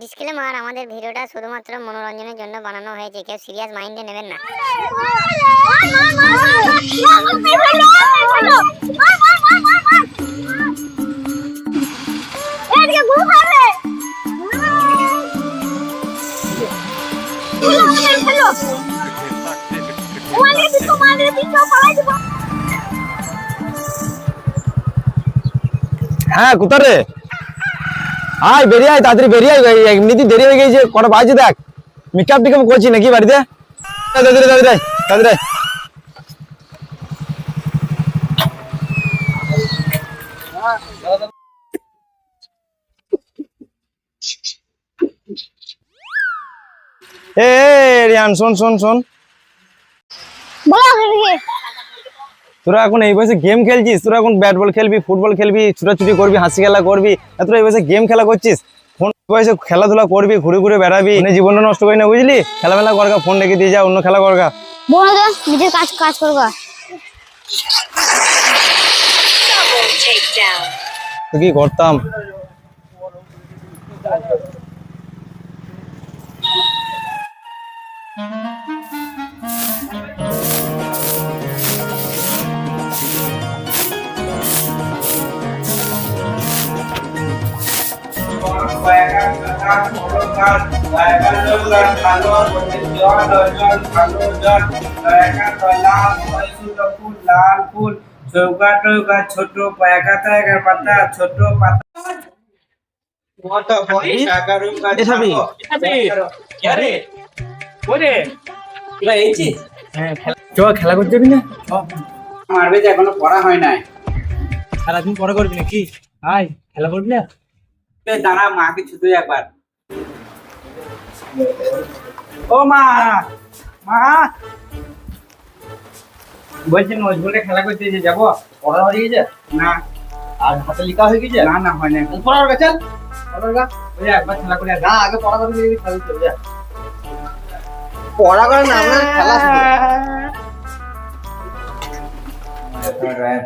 Disclaimer আমাদের ভিডিওটা শুধুমাত্র মনোরঞ্জনের জন্য বানানো হয়েছে, কেউ সিরিয়াস মাইন্ডে নেবেন না। হ্যাঁ কোথা রে? আয় বেরিয়ে আয় তাড়াতাড়ি বেরিয়ে আয় এই এমনিতেই দেরি হয়ে গেছে কটা বাজে দেখ মেকআপ টেকআপ করছি নাকি বাড়িতে তাড়াতাড়ি তাড়াতাড়ি তাড়াতাড়ি এ রিয়ান শোন শোন শোন তোরা এখন এই বয়সে গেম খেলছিস? তোরা এখন ব্যাট বল খেলবি ফুটবল খেলবি ছুটাছুটি করবি হাসি খেলা করবি তোরা এই বয়সে গেম খেলা করছিস? ফোন বয়সে খেলাধুলা করবি ঘুরে ঘুরে বেড়াবি মানে জীবনটা নষ্ট করি না বুঝলি? খেলামেলা করগা ফোন রেখে দিয়ে যা অন্য খেলা করগা। বন্ধু নিজের কাজ কাজ করবা তো কি করতাম? চৌকা টৌকা ছোট পাতা ছোট পাতা খেলা মারবে যে এখনও পড়া হয় নাই সারাদিন পরে করবি নাকি খেলা করবি না দাঁড়া মাকে ছুটে একবার। ও মা মা। বলছি নজরুলকে খেলা করতে যে যাব? পড়া হয়ে গেছে? না। আর হাতে লেখা হয়ে গেছে? না না হয় না পড়ার গেছে পড়ার গা ওই একবার খেলা করে না আগে পড়া করে দিয়ে খেলা চলে যা। পড়া করে না আমরা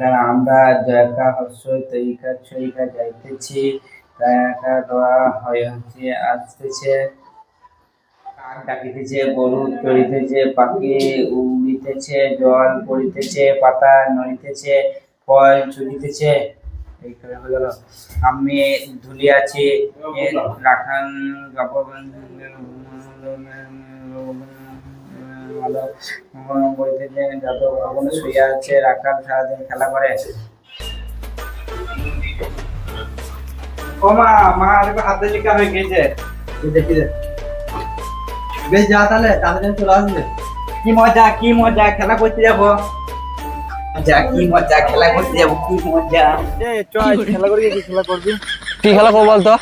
খেলা আমরা জয়কা হর্ষ তৈকা ছইকা যাইতেছি। আসতেছে ডাকিতেছে গরু চড়িতেছে পাখি উড়িতেছে জল পড়িতেছে পাতা নড়িতেছে ফল হয়ে আমি ধুলিয়াছি রাখান কাপড় যত ভবনে শুয়ে আছে রাখাল সারাদিন খেলা করে ও মা মা দেখো হাতে লেখা হয়ে গেছে দেখি দে বেশ যা তাহলে তাড়াতাড়ি চলে আসবে। কি মজা কি মজা খেলা করতে যাব। মজা কি মজা খেলা করতে যাব কি মজা। খেলা করবি কি খেলা করবি। কি খেলা করব বলতো?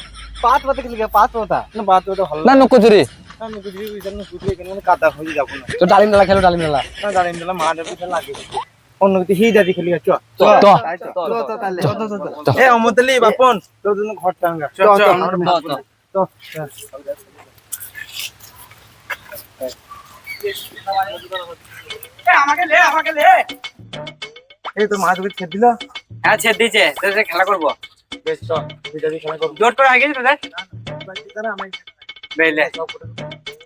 পাঁচ পাতা খেলি পাঁচ পাতা। না পাঁচ পাতা ভালো। না নকুচুরি। না আমি বুঝবি বুঝলাম বুঝবি কেন কাদা হয়ে যাব না। তো ডালিম মেলা খেলো ডালিম না দাঁড়িয়ে দিলাম মা লাগে অন্য কিছু হি দাদি খেলি চ। তো এ অমতলি বাপন ঘর টাঙ্গা চ চ। তো আমাকে লে আমাকে লে এই তো মা তোকে ছেড়ে দিল? হ্যাঁ দিয়েছে। তোদের খেলা করব। বেশ চ। তুই দাদি খেলা করবি। জোর করে আগে তোদের বেলে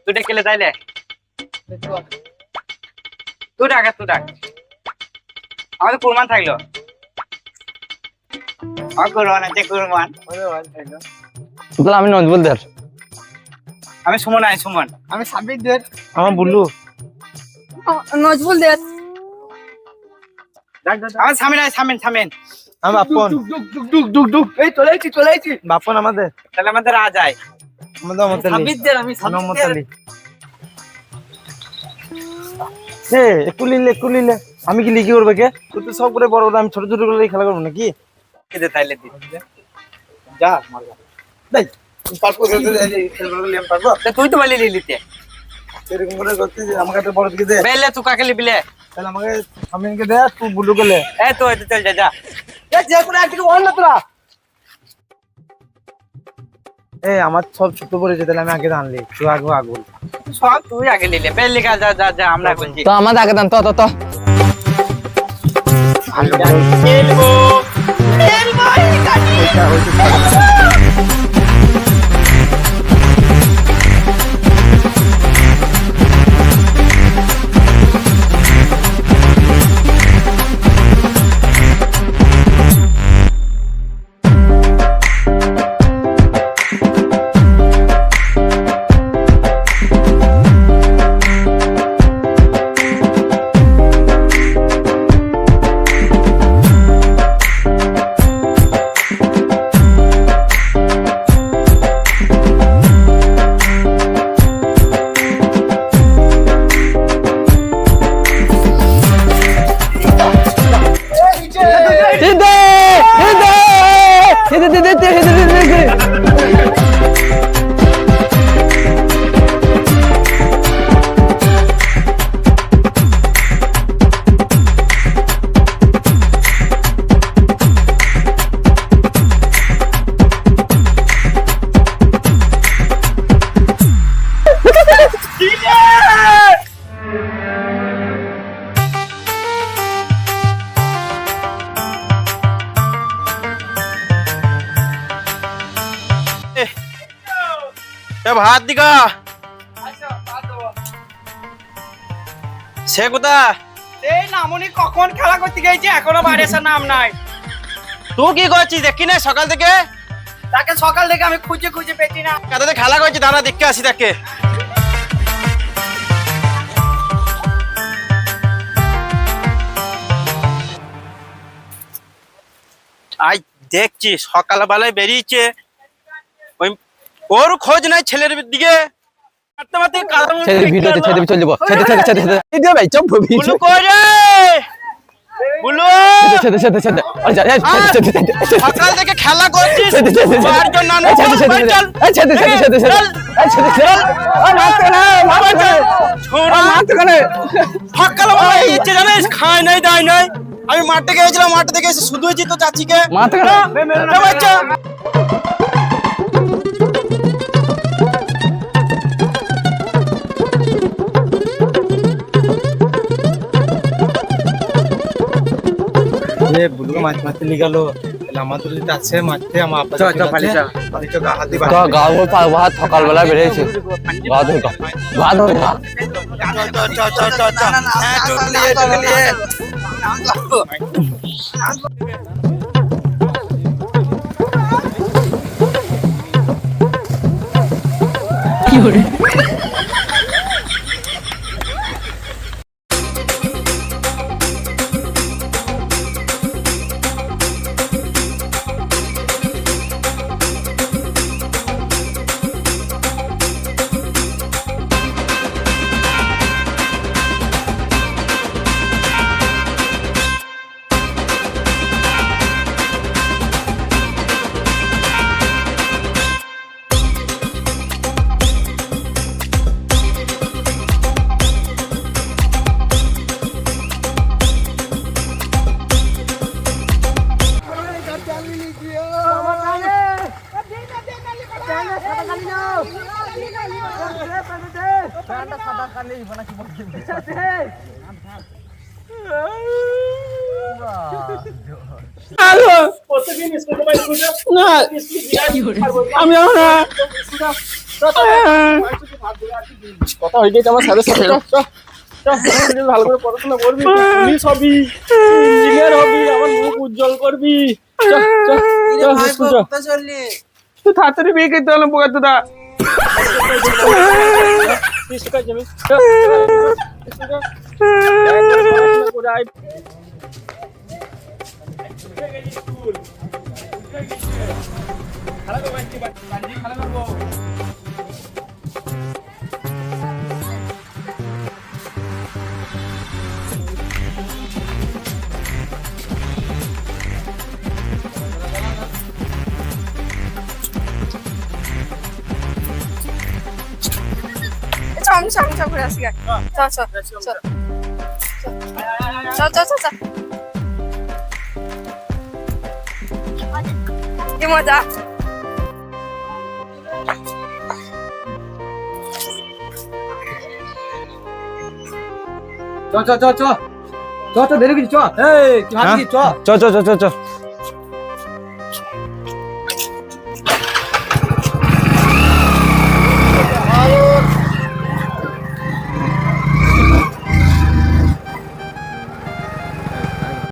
তুই ডেকেলে তাইলে। তুই ডাক তুই ডাক। আমাদের কুরবান থাকল। আমার কুরবান আছে কুরবান তাহলে আমি নজবুল দের আমি সুমন আই সুমন। আমি সাবিক দের আমার বুল্লু। নজবুল দে আমার সামিন আই সামিন সামিন। আমার বাপন। দুক দুক দুক দুক দুক এই চলে আইছি চলে আইছি বাপন আমাদের। তাহলে আমাদের রাজ আয়। আমাদের অমতলি সাবিত দের আমি অমতলি এ একটু লিলে একটু লিলে। আমি কি লিখি করবে কে? তুই তো সব করে বড় বড় আমি ছোট ছোট করে খেলা করব নাকি? দে তাইলে দি। যা দেখ তুই তো বলি লিলিতে। এরকম করে করতে আমাকে একটা বড় দিকে দে। বেলে তুই কাকে লিবিলে? তাহলে আমাকে সামিনকে দে তুই বুলু লে। এ তো এতে চল যা যা। যে তোরা এ আমার সব ছোট পড়েছে তাহলে আমি আগে আনলি তুই আগে আগুল সব তুই আগে লিলে। বেলে যা যা যা যা আমরা বলছি তো আমাদের আগে দেন তো তো তো। খেলব। ওইটা 对对对对 ভাত দিকা সে কোথা? এই নামনি কখন খেলা করতে গেছে এখনও বাইরে নাম নাই। তুই কি করছিস? দেখি না সকাল থেকে। তাকে সকাল থেকে আমি খুঁজে খুঁজে পেছি না। কাদাতে খেলা করছি দাঁড়া দেখতে আসি তাকে। আজ দেখছি সকালবেলায় বেরিয়েছে। ওর খোঁজ নাই ছেলের দিকে ছেড়ে ভিডিও ছেড়ে চলে যাব ছেড়ে ছেড়ে ছেড়ে ছেড়ে এই দিও ভাই চপ বুলু কই বুলু ছেড়ে ছেড়ে ছেড়ে আরে যা ছেড়ে ছেড়ে ছেড়ে সকাল থেকে খেলা করছিস ছেড়ে ছেড়ে ছেড়ে বার জন নানু এই ছেড়ে ছেড়ে বাড়ি চল। এই ছেড়ে ছেড়ে ছেড়ে ছেড়ে ছেড়ে ছেড়ে আরে মারতে না মারতে না ছোড়া মারতে কেন সকালবেলা ইচ্ছে জানিস খায় নাই দায় নাই আমি মাঠে গেছিলাম মাঠে থেকে এসে চাচিকে মারতে বাচ্চা এ বুলুকে মাছ মারতে নিয়ে গেল। তাহলে আমাদের যদি আছে মারতে আমার আপা চ, চ, পালি চ। পালি চ, গা হাত দিয়ে গা গা ধর পা ভাত সকালবেলা বেরিয়েছে। গা ধর গা গা ধর গা। হ্যাঁ, টুকলিয়ে, টুকলিয়ে। কথা হয়ে গেছে আমার স্যারের সাথে। ভালো করে পড়াশোনা করবি পুলিশ হবি ইঞ্জিনিয়ার হবি আমার মুখ উজ্জ্বল করবি। তুই তাড়াতাড়ি বিয়ে করতে হলাম পোকা দাদা Dia suka je Dia suka Dia চ আমি চ আমি চ ঘুরে আসি গায়ে চ চ চ চ চ চ চ কি মজা চ চ চ চ চ চ দেরি কিছু চ এই তুই হাত হ্যাঁ? দিয়ে চ চ চ চ চ চ